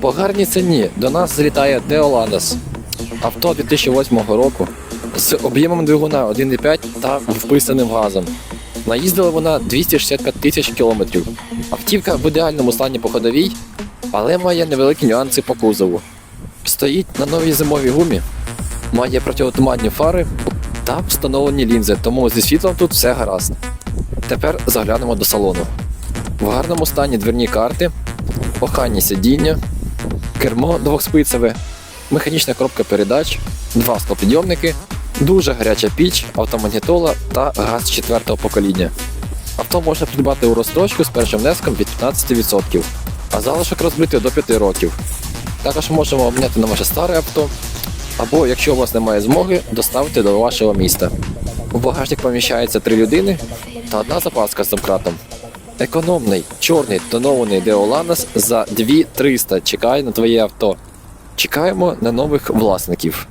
По гарній ціні до нас злітає Деоланос. Авто 2008 року з об'ємом двигуна 1,5 та вписаним газом. Наїздила вона 265 тисяч кілометрів. Автівка в ідеальному стані по ходовій, але має невеликі нюанси по кузову. Стоїть на новій зимовій гумі, має противотуманні фари та встановлені лінзи, тому зі світлом тут все гаразд. Тепер заглянемо до салону. В гарному стані дверні карти, охайні сидіння, кермо двохспицеве, механічна коробка передач, два склопідйомники, дуже гаряча піч, автомагнітола та газ четвертого покоління. Авто можна придбати у розстрочку з першим внеском від 15%, а залишок розбити до 5 років. Також можемо обміняти на ваше старе авто, або, якщо у вас немає змоги, доставити до вашого міста. У багажник поміщається 3 людини та одна запаска з домкратом. Економний, чорний тонований Деоланос за 2300 чекає на твоє авто. Чекаємо на нових власників.